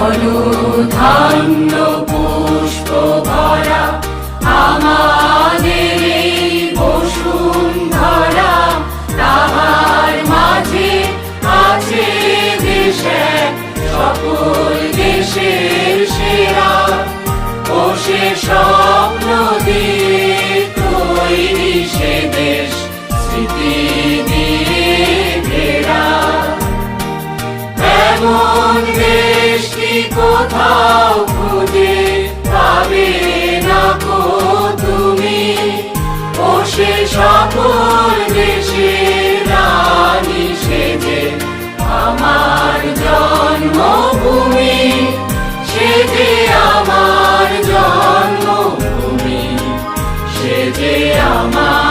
ধন্য পুষ্প ভরা আমাদের এই বসুন্ধরা, তাহার মাঝে আছে দেশে, সকল দেশের সেরা, ও সে কোথাও খুঁজে পাবে না কো তুমি। ও সে সকল দেশের রানী সেজে আমার জন্মভূমি, সে যে আমার জন্মভূমি, সে যে আমার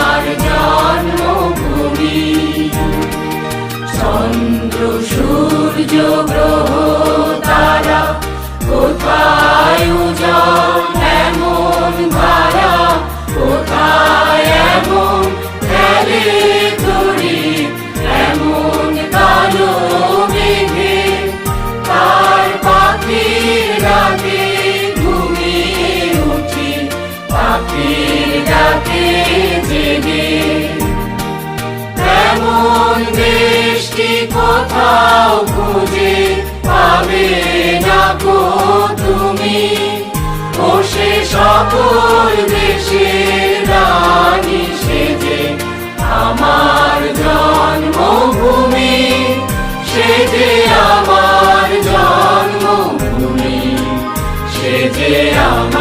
ডাকে জেগে এমন দেশটি কোথাও খুঁজে পাবে না তুমি। সে সকল দেশের রানী সেজে আমার জন্মভূমি, সে যে আমার জন্মভূমি, সে যে আমার